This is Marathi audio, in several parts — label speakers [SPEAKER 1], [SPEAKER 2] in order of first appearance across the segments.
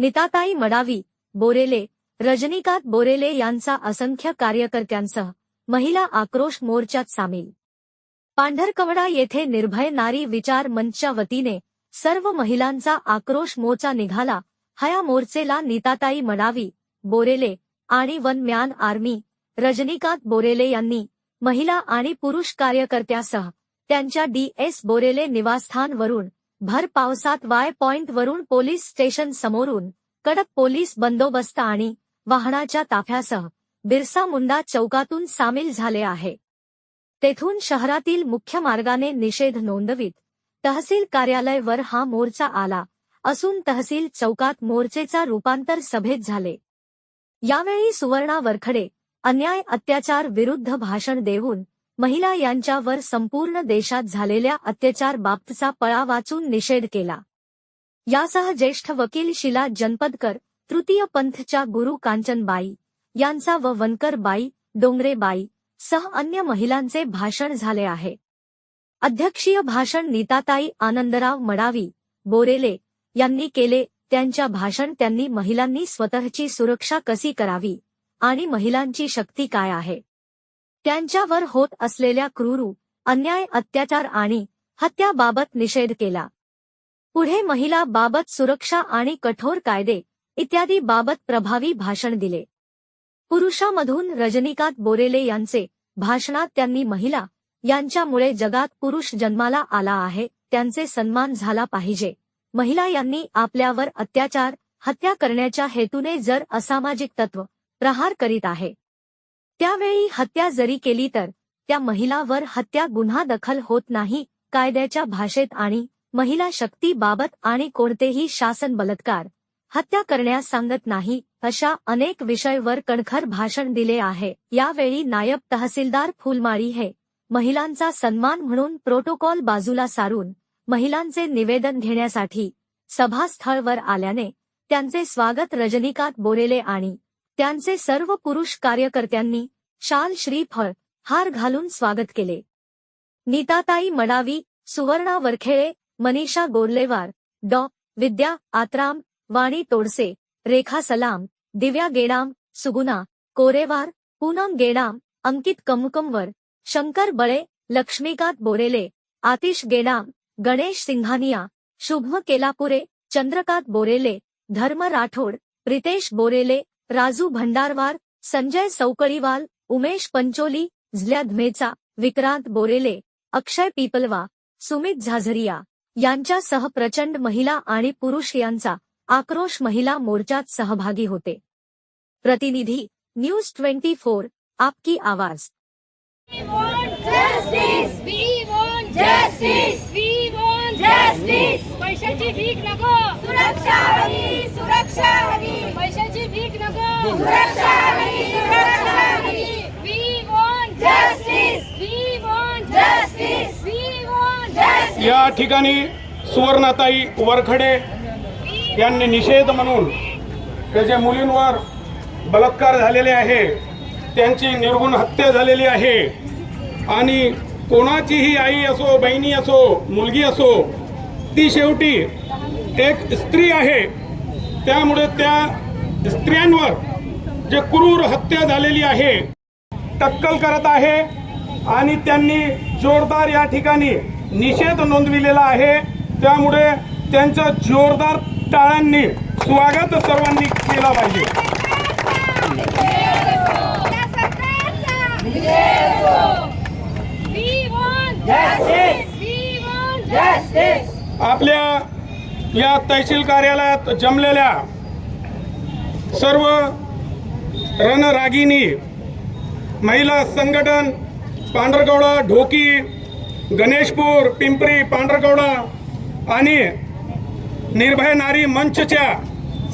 [SPEAKER 1] निताताई मडावी बोरेले रजनीकांत बोरेले यांचा असंख्य कार्यकर्त्यांसह महिला आक्रोश मोर्चात सामील. पांढरकवडा येथे निर्भय नारी विचार मंचच्या वतीने सर्व महिलांचा आक्रोश मोर्चा निघाला. हया मोर्चेला नीताताई मडावी बोरेले आणि वन म्यान आर्मी रजनीकांत बोरेले यांनी महिला आणि पुरुष कार्यकर्त्यासह त्यांच्या डी एस बोरेले निवासस्थानवरून भर पावसात वाय पॉइंट वरून पोलीस स्टेशन समोरून कडक पोलीस बंदोबस्त आणि वाहनाच्या ताफ्यासह बिरसा मुंडा चौकातून सामील झाले आहे. तेथून शहरातील मुख्य मार्गाने निषेध नोंदवित. तहसील कार्यालय हा मोर्चा आला असून तहसील चौकात मोर्चेचा रूपांतर सभेत झाले. यावेळी सुवर्णा वरखडे अन्याय अत्याचार विरुद्ध भाषण देऊन महिला यांच्यावर संपूर्ण देशात झालेल्या अत्याचार बाबतचा पळा वाचून निषेध केला. यासह ज्येष्ठ वकील शिला जनपदकर तृतीय पंथच्या गुरु कांचनबाई यांचा व वनकरबाई डोंगरेबाई सह अन्य महिलांचे भाषण झाले आहे. अध्यक्षीय भाषण नीताताई आनंदराव मडावी बोरेले यांनी केले. त्यांच्या भाषण त्यांनी महिलांनी स्वतःची सुरक्षा कशी करावी आणि महिलांची शक्ती काय आहे? त्यांच्यावर होत असलेल्या क्रूरू अन्याय अत्याचार आणि हत्याबाबत निषेध केला. पुढे महिला बाबत सुरक्षा आणि कठोर कायदे इत्यादी बाबत प्रभावी भाषण दिले. पुरुषामधून रजनीकांत बोरेले यांचे भाषणात त्यांनी महिला यांच्यामुळे जगात पुरुष जन्माला आला आहे त्यांचे सन्मान झाला पाहिजे. महिला यांनी आपल्यावर अत्याचार हत्या करण्याच्या हेतूने जर असामाजिक तत्व प्रहार करीत आहे त्यावेळी हत्या जरी केली तर त्या महिलावर हत्या गुन्हा दखल होत नाही कायद्याच्या भाषेत आणि महिला शक्तीबाबत आणि कोणतेही शासन बलात्कार हत्या करण्यास सांगत नाही अशा अनेक विषयवर कणखर भाषण दिले आहे. यावेळी नायब तहसीलदार फुलमाळी हे महिलांचा सन्मान म्हणून प्रोटोकॉल बाजूला सारून महिलांचे निवेदन घेण्यासाठी सभास्थळवर आल्याने त्यांचे स्वागत रजनीकांत बोरेले आणि त्यांचे सर्व पुरुष कार्यकर्त्यांनी शाल श्रीफळ हार घालून स्वागत केले. नीताताई मडावी, सुवर्णा वरखेळे मनीषा गोरलेवार, डॉ. विद्या आत्राम, वाणी तोडसे, रेखा सलाम, दिव्या गेडाम, सुगुना, कोरेवार, पूनम गेडाम, अंकित कमकमवर, शंकर बळे, लक्ष्मीकांत बोरेले, आतिश गेडाम, गणेश सिंघानिया, शुभ केलापुरे, चंद्रकांत बोरेले, धर्म राठोड प्रितेश बोरेले, राजू भंडारवार, संजय सौकळीवाल उमेश पंचोली झल्या धमेचा विक्रांत बोरेले अक्षय पिपलवा सुमित झाझरिया यांच्यासह प्रचंड महिला आणि पुरुष यांचा आक्रोश महिला मोर्चात सहभागी होते. प्रतिनिधी न्यूज ट्वेंटी फोर आपकी आवाज.
[SPEAKER 2] पैशाची भीक नको! सुरक्षा हवी! सुरक्षा हवी! पैशाची भीक नको! सुरक्षा हवी! सुरक्षा हवी!
[SPEAKER 3] या ठिकाणी सुवर्णाताई वरखडे यांनी निषेध म्हणून ते जे मुलींवर बलात्कार झालेले आहे त्यांची निर्गुण हत्या झालेली आहे आणि कोणाचीही आई असो बहिणी असो मुलगी असो ती शेवटी एक स्त्री आहे. त्यामुळे त्या स्त्रियांवर जे क्रूर हत्या झालेली आहे टक्कल करत आहे आणि त्यांनी जोरदार या ठिकाणी निषेध नोंदविलेला आहे. त्यामुळे त्यांचं जोरदार टाळ्यांनी स्वागत सर्वांनी केला पाहिजे. आपल्या या तहसील कार्यालयात जमलेल्या सर्व रणरागिनी महिला संघटन पांढरकवडा ढोकी गणेशपूर पिंपरी पांढरकवडा आणि निर्भय नारी मंचच्या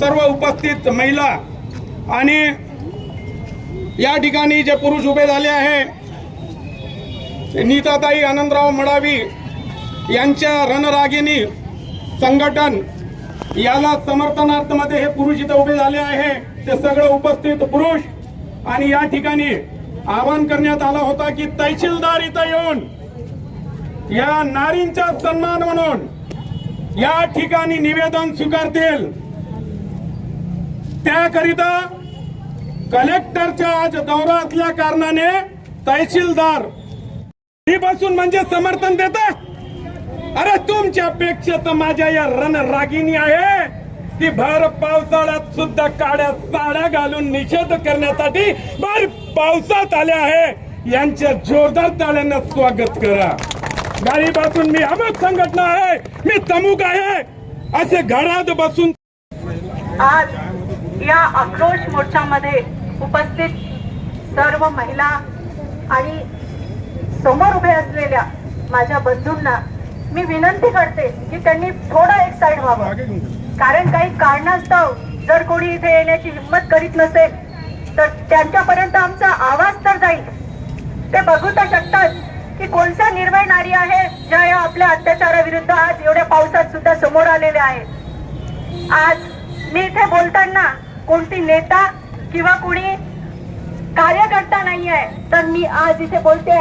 [SPEAKER 3] सर्व उपस्थित महिला आणि या ठिकाणी जे पुरुष उभे झाले आहे नीताताई आनंदराव मडावी यांच्या रणरागिनी संघटन याला समर्थनार्थमध्ये हे पुरुष इथं उभे झाले आहे. ते सगळं उपस्थित पुरुष आणि या ठिकाणी आवाहन करण्यात आला होता की तहसीलदार इथं येऊन या नारींचा सन्मान म्हणून या ठिकाणी निवेदन स्वीकारतील. त्याकरिता कलेक्टरच्या आज दौरा असल्या कारणाने तहसीलदार बसून म्हणजे समर्थन देत अरे तुमच्या तुमच्यापेक्षा तर माझ्या या रणरागिणी आहे. की भर पावसाळ्यात सुद्धा काड्या साड्या घालून निषेध करण्यासाठी भर पावसात आल्या आहे. यांच्या जोरदार ताळ्यांना स्वागत करा. गाडीपासून मी अमक संघटना आहे. मी तमुक आहे. असे घरात बसून
[SPEAKER 4] आज या आक्रोश मोर्चामध्ये उपस्थित सर्व महिला आणि समोर उभे असलेल्या माझ्या बंधूंना मी विनंती करते की त्यांनी थोडं एक साईड व्हावं. कारण काही कारणास्तव जर कोणी इथे येण्याची हिंमत करीत नसेल तर त्यांच्यापर्यंत आमचा आवाज तर जाईल. ते बघू तर शकतात की कोणत्या निर्भय नारी आहे ज्या या आपल्या अत्याचाराविरुद्ध आज एवढ्या पावसात सुद्धा समोर आलेल्या आहेत. आज मी इथे बोलताना कोणती नेता किंवा कोणी कार्यकर्ता नाही आहे तर मी आज इथे बोलते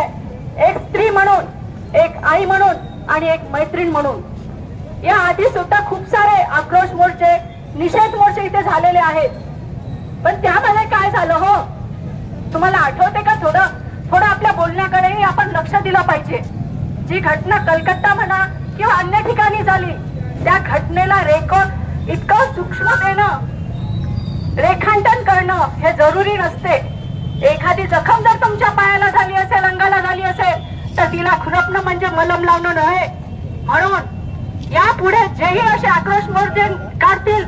[SPEAKER 4] एक स्त्री म्हणून एक आई म्हणून आणि एक मैत्रीण म्हणून. या आधी सुद्धा खूप सारे आक्रोश मोर्चे निषेध मोर्चे इथे झालेले आहेत. पण त्यामध्ये काय झालं हो? तुम्हाला आठवते का थोडं? थोडं आपल्या बोलण्याकडेही आपण लक्ष दिलं पाहिजे. जी घटना कलकत्ता म्हणा किंवा अन्य ठिकाणी झाली त्या घटनेला रेकॉर्ड इतकं सूक्ष्म देणं रेखांकन करणं हे जरुरी नसते. एखादी जखम जर तुमच्या पायाला झाली असेल अंगाला झाली असेल तर तिला खुरपणं म्हणजे मलम लावणं नव्हे. म्हणून यापुढे जेही असे आक्रोश मोर्चे काढतील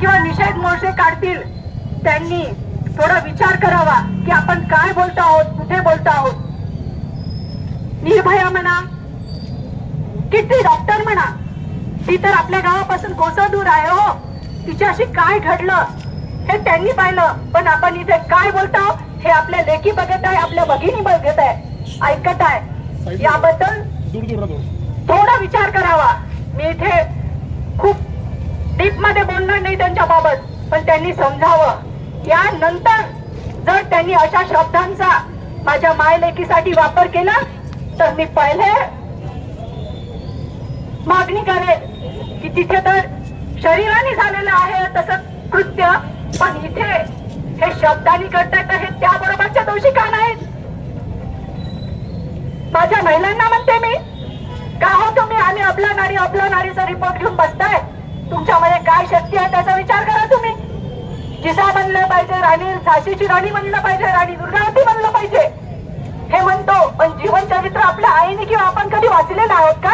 [SPEAKER 4] किंवा निषेध मोर्चे काढतील त्यांनी थोडा विचार करावा की आपण काय बोलतो आहोत कुठे बोलतो आहोत. निर्भया म्हणा किती डॉक्टर म्हणा ती तर आपल्या गावापासून कोसं दूर आहे हो. तिच्याशी काय घडलं हे त्यांनी पाहिलं. पण आपण इथे काय बोलतो हे आपल्या लेखी बघत आहे आपल्या भगिनी बघत आहे ऐकत आहे. याबद्दल थोडा विचार करावा. मी इथे खूप डीपमध्ये बोलणार नाही त्यांच्या बाबत पण त्यांनी समजावं. यानंतर जर त्यांनी अशा शब्दांचा माझ्या मायलेकीसाठी वापर केला तर मी पहिले मागणी करेल की तिथे तर शरीराने झालेलं आहे तसं कृत्य पण इथे हे शब्दांनी करतात हे त्याबरोबरच्या दोषी का नाहीत? माझ्या महिलांना म्हणते मी का हो तुम्ही? आम्ही आपला नाडी आपला नाडीचा रिपोर्ट घेऊन बसताय. तुमच्यामध्ये काय शक्ती आहे त्याचा विचार करा तुम्ही. जिजा बनलं पाहिजे राणी झाशीची राणी बनलं पाहिजे राणी दुर्गावती बनलं पाहिजे. हे म्हणतो पण जीवन चरित्र आपल्या आईने किंवा आपण कधी वाचलेलं आहोत का?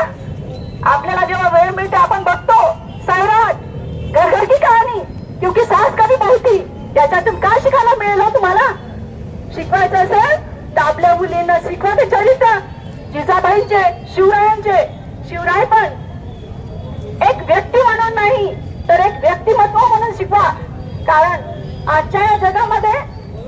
[SPEAKER 4] आपल्याला जेव्हा वेळ मिळते आपण बघतो सैराट घर की कहाणी क्योंकि सास कधी नव्हती त्याच्यातून काय शिकायला मिळेल हो तुम्हाला? शिकवायचं असेल तर आपल्या मुलींना शिकवा ते चरित्र. जिजाबाईंचे शिवराय पण एक व्यक्ती म्हणून नाही तर एक व्यक्तिमत्व म्हणून शिकवा कारण आजच्या या जगामध्ये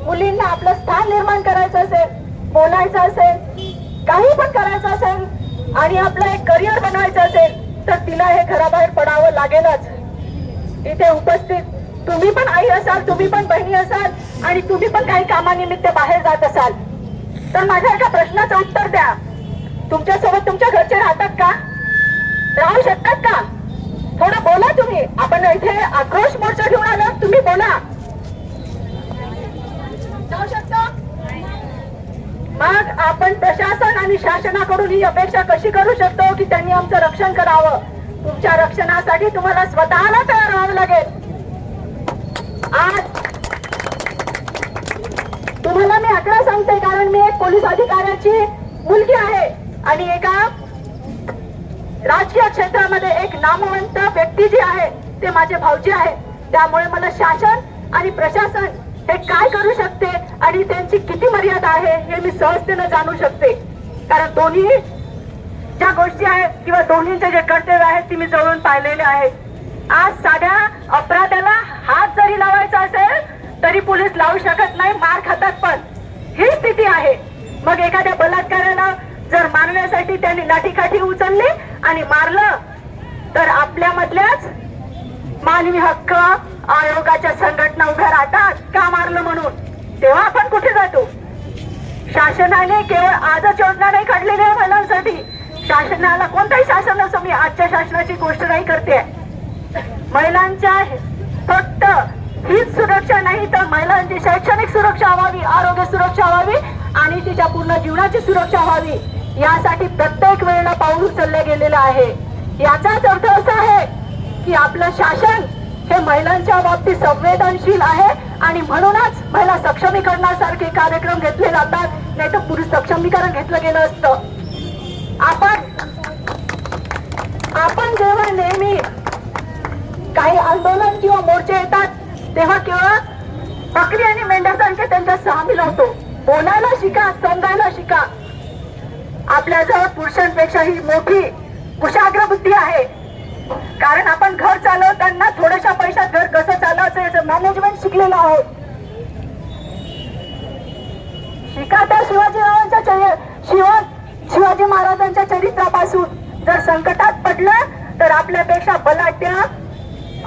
[SPEAKER 4] मुलींना आपलं स्थान निर्माण करायचं असेल बोलायचं असेल काही पण करायचं असेल आणि आपलं एक करिअर बनवायचं असेल तर तिला हे घराबाहेर पडावं लागेलच. इथे उपस्थित तुम्ही पण आई असाल तुम्ही पण बहिणी असाल आणि तुम्ही पण काही कामानिमित्त बाहेर जात असाल तर माझ्या एका प्रश्नाचं उत्तर द्या. तुमच्यासोबत तुमच्या घरचे राहतात का? राहू शकतात का? थोडं बोला तुम्ही. आपण इथे आक्रोश मोर्चा घेऊन आलो तुम्ही बोला. जाऊ शकतो? मग आपण प्रशासन आणि शासनाकडून ही अपेक्षा कशी करू शकतो की त्यांनी आमचं रक्षण करावं? तुमच्या रक्षणासाठी तुम्हाला स्वतःला तयार व्हावं लागेल. आज तुम्हाला मी अकरा सांगते कारण मी एक पोलीस अधिकाऱ्याची मुलगी आहे आणि एका राजकीय क्षेत्रामध्ये एक नामवंत व्यक्ती जी आहे ते माझे भाऊजी आहे त्यामुळे मला शासन आणि प्रशासन हे काय करू शकते आणि त्यांची किती मर्यादा आहे हे मी सहजतेनं जाणू शकते. कारण दोन्ही ज्या गोष्टी आहेत किंवा दोन्हीचे जे कर्तव्य आहेत ती मी जवळून पाहिलेले आहेत आज साध्या अपराध्याला हात जरी लावायचा असेल तरी पोलीस लावू शकत नाही मार खातात पण. ही स्थिती आहे. मग एखाद्या बलात्काराला जर मारण्यासाठी त्यांनी लाठीकाठी उचलली आणि मारलं तर आपल्या मधल्याच मानवी हक्क आयोगाच्या संघटना उभ्या राहतात का मारलं म्हणून? तेव्हा आपण कुठे जातो? शासनाने केवळ आजच योजना नाही काढलेल्या आहे महिलांसाठी. शासनाला कोणताही शासन असो मी आजच्या शासनाची गोष्ट नाही करते. महिलांच्या फक्त हीच सुरक्षा नाही तर महिलांची शैक्षणिक सुरक्षा व्हावी आरोग्य सुरक्षा व्हावी आणि तिच्या पूर्ण जीवनाची सुरक्षा व्हावी. यासाठी प्रत्येक वेळेला पाऊल उचलले गेलेलं आहे. याचाच अर्थ असा आहे की आपलं शासन हे महिलांच्या बाबतीत संवेदनशील आहे आणि म्हणूनच महिला सक्षमीकरणासारखे कार्यक्रम घेतले जातात. नाही तर पुरुष सक्षमीकरण घेतलं गेलं असतं. आपण आपण जेव्हा नेहमी काही आंदोलन किंवा मोर्चे येतात तेव्हा केवळ बकरी आणि मेंढ्यासारखे त्यांच्यात सामील होतो. बोलायला शिका समजायला शिका. आपल्याजवळ पुरुषांपेक्षा ही मोठी कुशाग्र बुद्धी आहे. कारण आपण घर चालवताना थोड्याशा पैशात घर कसं चालवायचं याचं मॅनेजमेंट शिकलेलं आहे शिकाता शिवाजीरावांच्या शिवा शिवाजी महाराजांच्या चरित्रापासून जर संकटात पडलं तर आपल्यापेक्षा बलाट्या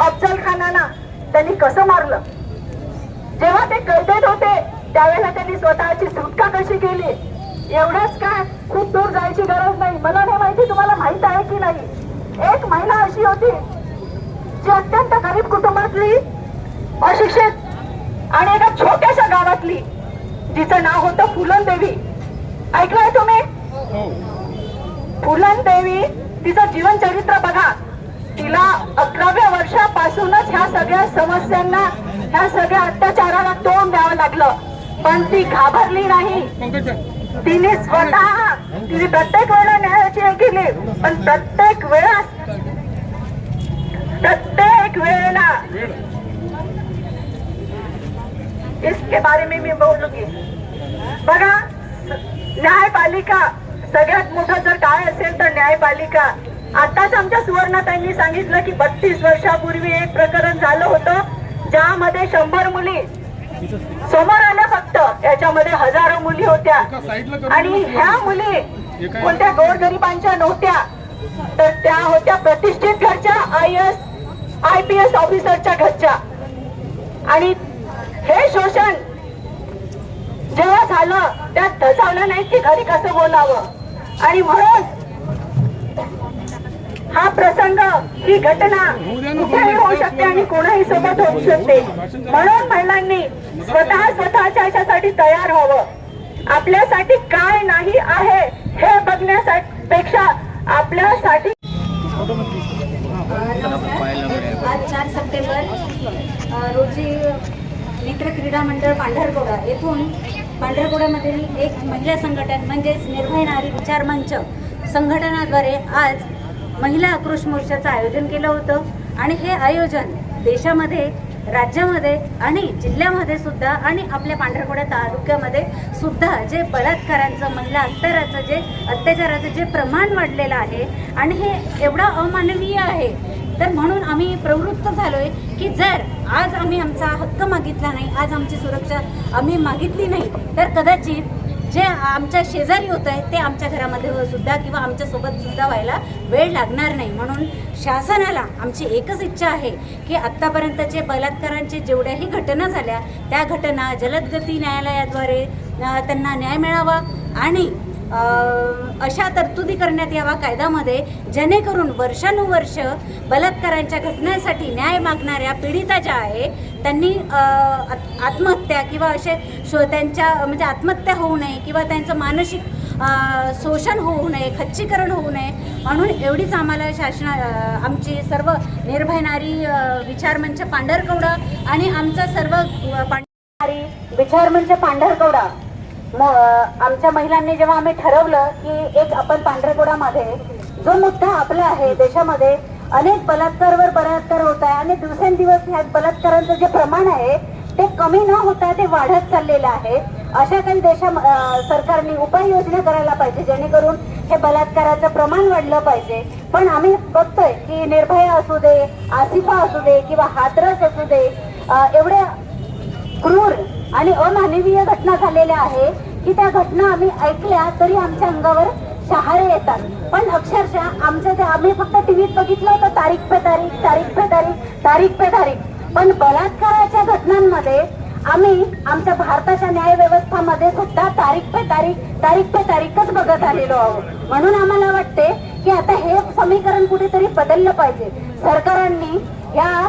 [SPEAKER 4] अफजल खानाना त्यांनी कसं मारलं? जेव्हा ते कैदेत होते त्यावेळेला त्यांनी स्वतःची सुटका कशी केली? एवढंच काय? खूप दूर जायची गरज नाही. मला नाही माहिती तुम्हाला माहीत आहे की नाही. एक महिला अशी होती जी अत्यंत गरीब कुटुंबातली अशिक्षित आणि एका छोट्याशा गावातली जिचं नाव होतं फुलन देवी ऐकलंय तुम्ही? फुलन देवी तिचं जीवन चरित्र बघा. तिला अकराव्या वर्षापासूनच ह्या सगळ्या समस्यांना ह्या सगळ्या अत्याचाराला तोंड द्यावं लागलं. पण ती घाबरली नाही. तिने स्वतः तिने प्रत्येक वेळेला न्यायाची हे केली पण प्रत्येक वेळा प्रत्येक वेळेला इसके बारे में मी बोलूंगी बघा न्यायपालिका सगळ्यात मोठं जर काय असेल तर न्यायपालिका आताच आमच्या सुवर्णाताईंनी सांगितलं की बत्तीस वर्षापूर्वी एक प्रकरण झालं होतं ज्यामध्ये शंभर मुली समोर आल्या फक्त. याच्यामध्ये हजारो मुली होत्या. आणि ह्या मुली कोणत्या गोरगरिबांच्या नव्हत्या. तर त्या होत्या प्रतिष्ठित घरच्या I S I P S ऑफिसरच्या घरच्या. आणि हे शोषण जेव्हा झालं त्यात धसावलं नाही की घरी कसं बोलावं. आणि म्हणून हा प्रसंग ही घटना कुठेही होऊ शकते आणि कोणाही सोबत होऊ शकते. म्हणून महिलांनी स्वतः स्वतःच्या आयुष्यासाठी तयार व्हावं. आपल्यासाठी काय नाही आहे हे बघण्यासाठी पेक्षा आपल्यासाठी
[SPEAKER 5] आज चार सप्टेंबर रोजी मित्र क्रीडा मंडळ पांढरकोडा येथून पांढरकोड्यामधील एक महिला संघटन म्हणजेच निर्भय नारी विचार मंच संघटनाद्वारे आज महिला आक्रोश मोर्चाचं आयोजन केलं होतं. आणि हे आयोजन देशामध्ये राज्यामध्ये आणि जिल्ह्यामध्ये सुद्धा आणि आपल्या पांढरकोड्या तालुक्यामध्ये सुद्धा जे बलात्कारांचं महिला अत्याराचं जे अत्याचाराचं जे प्रमाण वाढलेलं आहे आणि हे एवढं अमानवीय आहे. तर म्हणून आम्ही प्रवृत्त झालोय की जर आज आम्ही आमचा हक्क मागितला नाही आज आमची सुरक्षा आम्ही मागितली नाही तर कदाचित जे आमच्या शेजारी होत आहे ते आमच्या घरामध्ये हो सुद्धा किंवा आमच्यासोबत सुद्धा व्हायला वेळ लागणार नाही. म्हणून शासनाला आमची एकच इच्छा आहे की आत्तापर्यंतचे बलात्कारांचे जेवढ्याही घटना झाल्या त्या घटना जलदगती न्यायालयाद्वारे त्यांना न्याय मिळावा आणि अशा तरतुदी करण्यात यावा कायद्यामध्ये जेणेकरून वर्षानुवर्ष बलात्कारांच्या घटनांसाठी न्याय मागणाऱ्या पीडिता ज्या आहे त्यांनी आत्महत्या किंवा असे शो त्यांच्या म्हणजे आत्महत्या होऊ नये किंवा त्यांचं मानसिक शोषण होऊ नये खच्चीकरण होऊ नये म्हणून एवढीच आम्हाला शासना आमची सर्व निर्भयणारी विचारमंच पांढरकवडा आणि आमचा सर्व अ, विचारमंच विचार म्हणजे पांढरकवडा आमच्या महिलांनी जेव्हा आम्ही ठरवलं की एक आपण पांढरकोडामध्ये जो मुद्दा आपला आहे देशामध्ये अनेक बलात्कारवर बलात्कार होत आहे आणि दिवसेंदिवस ह्या बलात्कारांचं जे प्रमाण आहे ते कमी न होता ते वाढत चाललेलं आहे. अशा काही देशा सरकारने उपाययोजना करायला पाहिजे जेणेकरून हे बलात्काराचं प्रमाण वाढलं पाहिजे. पण आम्ही बघतोय की निर्भया असू दे आसिफा असू दे किंवा हातरस असू दे एवढ्या क्रूर आणि अमानवीय घटना झालेल्या आहे. की त्या घटना आम्ही ऐकल्या तरी आमच्या अंगावर शहारे येतात. पण अक्षरशः आमचं ते आम्ही फक्त टीव्हीत बघितलं होतं तारीख पे तारीख तारीख पे तारीख तारीख पे तारीख. पण बलात्काराच्या घटनांमध्ये आम्ही आमच्या भारताच्या न्यायव्यवस्थामध्ये सुद्धा तारीख पे तारीख तारीख पे तारीखच बघत आलेलो आहोत. म्हणून आम्हाला वाटते की आता हे समीकरण कुठेतरी बदललं पाहिजे. सरकारांनी या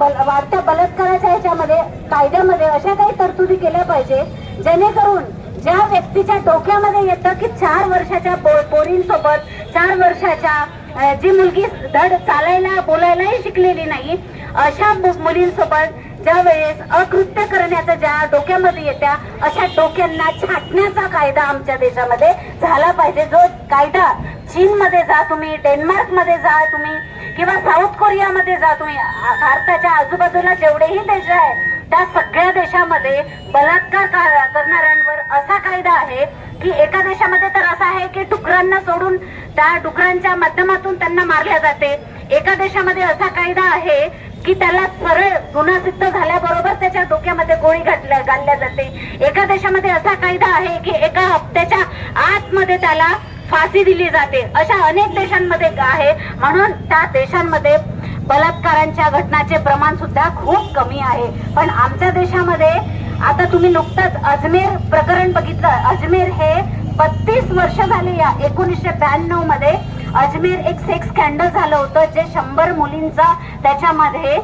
[SPEAKER 5] बल- वाढत्या बलात्काराच्या ह्याच्यामध्ये कायद्यामध्ये अशा काही तरतुदी केल्या पाहिजे जेणेकरून ज्या व्यक्तीच्या डोक्यामध्ये येतं की चार वर्षाच्या पो- पोरींसोबत चार वर्षाच्या जी मुलगी धड चालायला बोलायलाही शिकलेली नाही अशा मु- मुलींसोबत ज्या वेळेस अकृत्य करण्याचं ज्या डोक्यामध्ये येत्या अशा डोक्यांना छाटण्याचा कायदा आमच्या देशामध्ये झाला पाहिजे. जो कायदा चीन मध्ये जा तुम्ही डेन्मार्कमध्ये जा तुम्ही किंवा साऊथ कोरियामध्ये जा तुम्ही भारताच्या आजूबाजूला जेवढेही देश आहे त्या सगळ्या देशामध्ये बलात्कार करणाऱ्यांवर असा कायदा आहे की एका देशामध्ये तर असा आहे की डुकरांना सोडून त्या डुकरांच्या माध्यमातून त्यांना मारल्या जाते. एका देशामध्ये असा कायदा आहे की त्याला सरळ गुन्हा सिद्ध झाल्याबरोबर त्याच्या डोक्यामध्ये गोळी घातल्या घालल्या जाते. एका देशामध्ये असा कायदा आहे की एका हप्त्याच्या आतमध्ये त्याला फाशी दिली जाते. अशा अनेक देशांमध्ये आहे. म्हणून त्या देशांमध्ये बलात्कारांच्या घटनाचे प्रमाण सुद्धा खूप कमी आहे. पण आमच्या देशामध्ये आता तुम्ही नुकतंच अजमेर प्रकरण बघितलं. अजमेर हे बत्तीस वर्ष झाले या एकोणीसशे ब्याण्णवमध्ये अजमेर एक सेक्स स्कॅन्डल झालं होतं जे शंभर मुलींचा त्याच्यामध्ये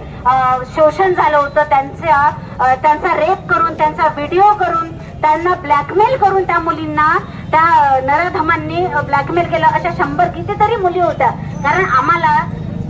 [SPEAKER 5] शोषण झालं होतं. त्यांच्या त्यांचा रेप करून त्यांचा व्हिडिओ करून त्यांना ब्लॅकमेल करून त्या मुलींना त्या नराधमांनी ब्लॅकमेल केलं. अशा शंभर कितीतरी मुली होत्या. कारण आम्हाला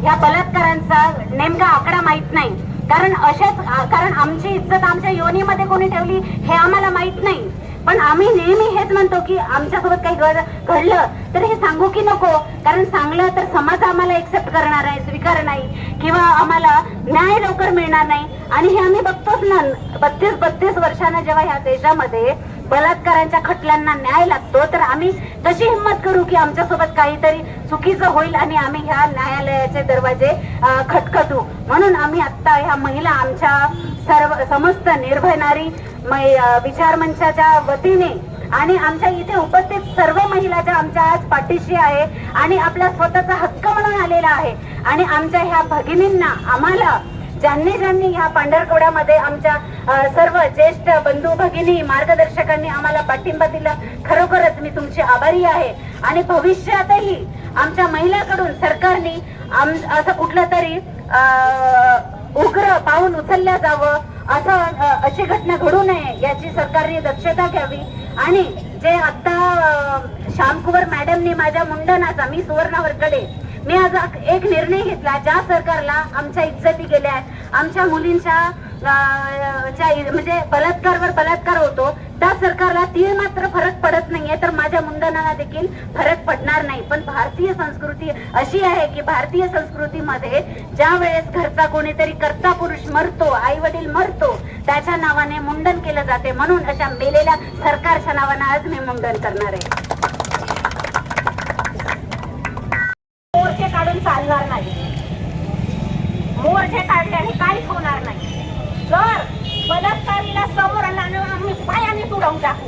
[SPEAKER 5] या बलात्कारांचा नेमका आकडा माहीत नाही. कारण अशाच कारण आमची इज्जत आमच्या योनीमध्ये कोणी ठेवली हे आम्हाला माहीत नाही. पण आम्ही नेहमी हेच म्हणतो की आमच्यासोबत काही घड- घडलं तर हे सांगू की नको. कारण सांगलं तर समाज आम्हाला एक्सेप्ट करणार आहे स्वीकार नाही. किंवा आम्हाला न्याय लवकर मिळणार नाही. आणि हे आम्ही बघतोच ना बत्तीस बत्तीस वर्षानं जेव्हा ह्या देशामध्ये बलात्कारांच्या खटल्यांना न्याय लागतो तर आम्ही कशी हिंमत करू की आमच्यासोबत काहीतरी चुकीचं होईल आणि आम्ही ह्या न्यायालयाचे दरवाजे खटखटू. म्हणून आम्ही आत्ता ह्या महिला आमच्या सर्व समस्त निर्भय नारी मै- विचार मंचाच्या वतीने आणि आमच्या इथे उपस्थित सर्व महिला ज्या आमच्या आज पाठीशी आहे आणि आपला स्वतःचा हक्क म्हणून आलेला आहे आणि आमच्या ह्या भगिनींना आम्हाला ज्यांनी ज्यांनी ह्या पांढरकवड्यामध्ये आमच्या सर्व ज्येष्ठ बंधू भगिनी मार्गदर्शकांनी आम्हाला पाठिंबा दिला. खरोखरच मी तुमची आभारी आहे. आणि भविष्यातही आमच्या महिलाकडून सरकारने आम असं कुठलं तरी उग्र पाहून उचलल्या जावं असं अशी घटना घडू नये याची सरकारने दक्षता घ्यावी. आणि जे आता श्यामकुवर मॅडमनी माझ्या मुंडनाचा मी सुवर्णावरकडे मी आज एक निर्णय घेतला ज्या सरकारला आमच्या इज्जती गेल्या आहेत. आमच्या मुलींच्या म्हणजे बलात्कारवर बलात्कार होतो. त्या सरकारला ती मात्र फरक पडत नाहीये तर माझ्या मुंडनाला देखील फरक पडणार नाही. पण भारतीय संस्कृती अशी आहे की भारतीय संस्कृतीमध्ये ज्या वेळेस घरचा कोणीतरी कर्ता पुरुष मरतो आई वडील मरतो त्याच्या नावाने मुंडन केलं जाते. म्हणून अशा मेलेल्या सरकारच्या नावाने आज मी मुंडन करणार आहे मोर्चे काढून नाही. मोर्चे काढल्याने काहीच होणार नाही. जर बलात्कारीला समोर आणलं आम्ही पायाने तुडवून टाकू.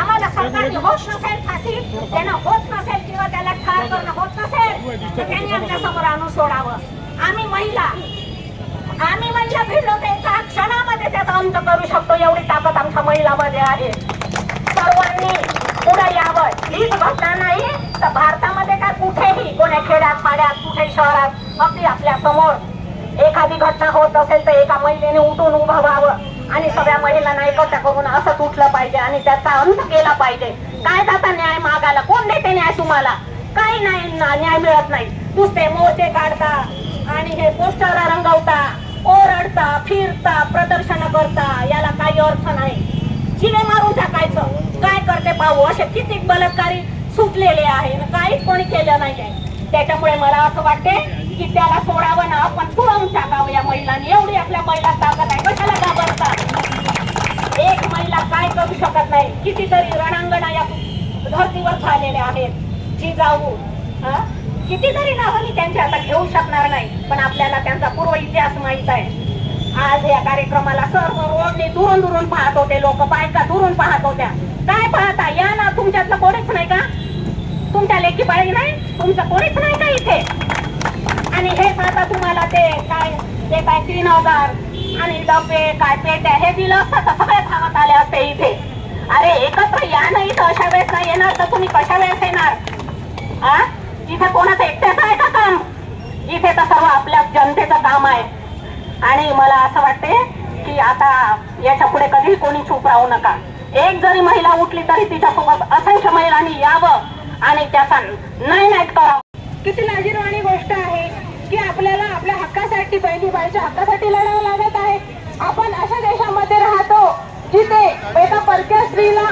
[SPEAKER 5] आम्हाला सरकारने होत नसेल फाशी त्यानं होत नसेल किंवा त्याला ठार करणं होत नसेल तर त्यांनी आमच्यासमोर आणून सोडावं. आम्ही महिला. आम्ही महिला भिडलो तर एका क्षणामध्ये त्याचा अंत करू शकतो. एवढी ताकद आमच्या महिलामध्ये आहे. हीच घटना नाही. तर भारतामध्ये काय कुठेही कोण्या खेड्यात पाड्यात कुठे शहरात अगदी आपल्यासमोर एखादी घटना होत असेल तर एका महिलेने उठून उभं व्हावं आणि सगळ्या महिलांना एकत्र करून असंच उठलं पाहिजे आणि त्याचा अंत केला पाहिजे. काय जाता न्याय मागायला? कोण देते न्याय तुम्हाला? काही नाही ना- न्याय मिळत नाही. नुसते मोर्चे काढता आणि हे पोस्टर रंगवता ओरडता फिरता प्रदर्शन करता याला काही अर्थ नाही. जिने मारून टाकायचं. काय करते भाऊ? असे किती बलात्कारी सुटलेले आहे. काहीच कोणी केलं नाही त्याच्यामुळे मला असं वाटते की त्याला सोडावं ना. आपण पुरवून टाकावं या महिलांनी. एवढी आपल्या महिला ताकद आहे. कशाला घाबरतात एक महिला काय करू शकत नाही. कितीतरी रणांगणा या धर्तीवर झालेल्या आहेत. जिजाऊ हा? कितीतरी नावं मी त्यांची आता घेऊ शकणार नाही. पण आपल्याला त्यांचा पूर्व इतिहास माहीत आहे. आज या कार्यक्रमाला सर्व रोडने दुरून दुरून पाहत होते. लोक बायका दुरून पाहत होत्या. काय पाहता? या ना तुमच्यातलं कोणीच नाही का? तुमच्या लेखी बाळी नाही? तुमचं कोणीच नाही का इथे? आणि हे आता तुम्हाला ते काय ते काय तीन हजार आणि डबे काय पेट्या हे दिलं असतं तर सगळे थांबत आले असते इथे. अरे एकत्र या नाही तर अशा वेळेस नाही येणार तर तुम्ही कशा वेळेस येणार? हा इथे कोणाचं एकट्याचं आहे का काम? इथे तर सर्व आपल्या जनतेचं काम आहे.
[SPEAKER 2] आणि मला असं वाटते की आता याच्यापुढे कधीही कोणी चूप राहू नका. एक जरी महिला उठली तरी तिच्यासोबत असंख्य महिलांनी यावं आणि त्याचा नाही नाईट करावं. किती लाजीरवाणी गोष्ट आहे की आपल्याला आपल्या हक्कासाठी पहिली बाईच्या हक्कासाठी लढावं लागत आहे. आपण अशा देशामध्ये राहतो जिथे एका परक्या स्त्रीला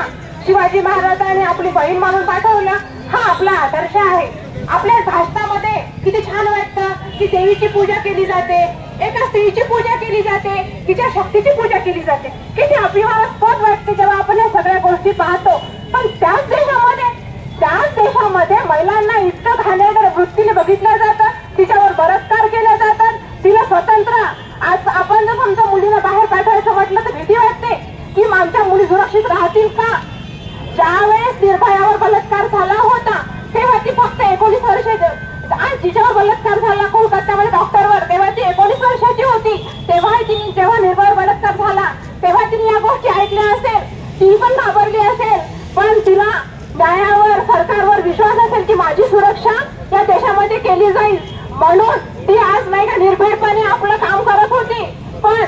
[SPEAKER 2] शिवाजी महाराजांनी आपली बहीण म्हणून पाठवलं. हा आपला आदर्श आहे. आपल्या भारतामध्ये किती छान वाटतं की देवीची पूजा केली जाते. एका स्त्रीची पूजा केली जाते तिच्या शक्तीची पूजा केली जाते. किती अभिमानास्पद वाटते जेव्हा आपण या सगळ्या गोष्टी पाहतो. पण त्याच देशामध्ये त्याच देशामध्ये महिलांना इतकं घाणेरड्या वृत्तीने बघितलं जातं तिच्यावर बलात्कार केले जातात तिला स्वतंत्र. आज आपण जर समजा मुलीला बाहेर पाठवायचं म्हटलं तर भीती वाटते की आमच्या मुली सुरक्षित राहतील का? ज्यावेळेस निर्भयावर बलात्कार झाला होता तेव्हा ती फक्त एकोणीस वर्षे जिच्यावर बलात्कार झाला कोलकात्यामध्ये डॉक्टरवर तेव्हा ती एकोणीस वर्षाची होती तेव्हा तिने जेव्हा निर्भर बलात्कार झाला तेव्हा तिने या गोष्टी ऐकल्या असेल. ती पण घाबरली असेल. पण तिला न्यायावर सरकारवर विश्वास असेल की माझी सुरक्षा या देशामध्ये केली जाईल. म्हणून ती आज नाही का निर्भयपणे आपलं काम करत होती. पण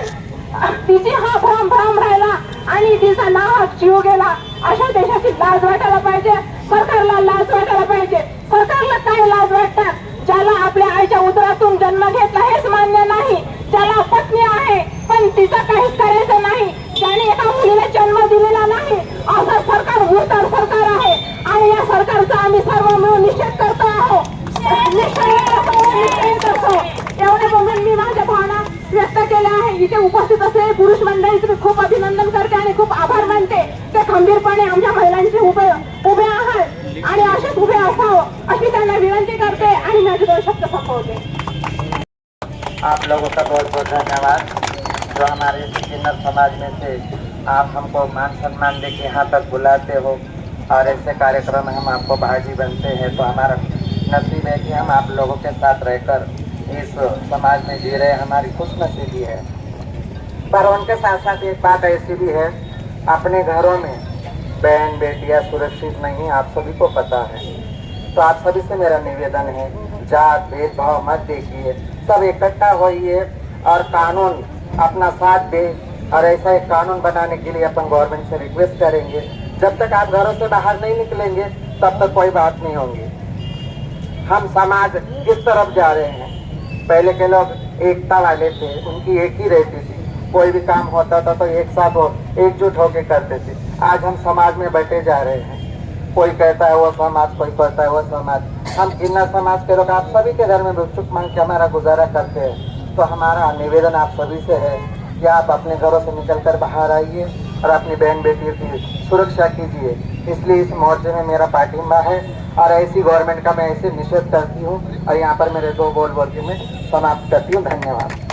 [SPEAKER 2] तिची हा भ्रम भ्रम राहिला आणि तिचा नाव जीव गेला. अशा देशाची लाज वाटायला पाहिजे. सरकारला लाज वाटायला पाहिजे. सरकारला काय लाज वाटतात. ज्याला आपल्या आईच्या उदरातून जन्म घेतला हेच मान्य नाही. ज्याला पत्नी आहे पण तिचं काहीच करायचं नाही. ज्याने एका मुलीला जन्म दिलेला नाही असं सरकार उतर सरकार आहे. आणि या सरकारचा आम्ही सर्व मिळून निषेध करतो आहोत. करतो. एवढे म्हणून मी माझ्या भावना व्यक्त केल्या आहे. इथे उपस्थित असलेले पुरुष मंडळी तुम्ही खूप
[SPEAKER 6] लोगों का बहुत बहुत धन्यवाद। जो हमारे किन्नर समाज में से आप हमको मान सम्मान दे के यहाँ तक बुलाते हो और ऐसे कार्यक्रम हम आपको भागी बनते हैं तो हमारा नसीब है कि हम आप लोगों के साथ रहकर इस समाज में जी रहे, हमारी खुश नसीबी है। पर उनके साथ साथ एक बात ऐसी भी है, अपने घरों में बहन बेटियाँ सुरक्षित नहीं, आप सभी को पता है। तो आप सभी से मेरा निवेदन है, जात, भेदभाव मत देखिए सब इकट्ठा होइए और कानून अपना साथ दे और ऐसा एक कानून बनाने के लिए अपन गवर्नमेंट से रिक्वेस्ट करेंगे। जब तक आप घरों से बाहर नहीं निकलेंगे, तब तक कोई बात नहीं होगी। हम समाज किस तरफ़ जा रहे हैं? पहले के लोग एकता वाले थे, उनकी एक ही रहती थी। कोई भी काम होता था तो एक साथ एकजुट होके करते थे। आज हम समाज में बैठे जा रहे हैं। कोई कहता है वो समाज, कोई कहता है वो समाज। हम किन्नर समाज के लोग, आप सभी के घर में भिक्षुक मांग के हमारा गुजारा करते हैं। तो हमारा निवेदन आप सभी से है कि आप अपने घरों से निकलकर बाहर आइए और अपनी बहन बेटियों की सुरक्षा कीजिए। इसलिए इस मोर्चे में मेरा पाठिंबा है और ऐसी गवर्नमेंट का मैं ऐसे निषेध करती हूँ और यहाँ पर मेरे दो बोल बोल के मैं समाप्त करती हूँ। धन्यवाद।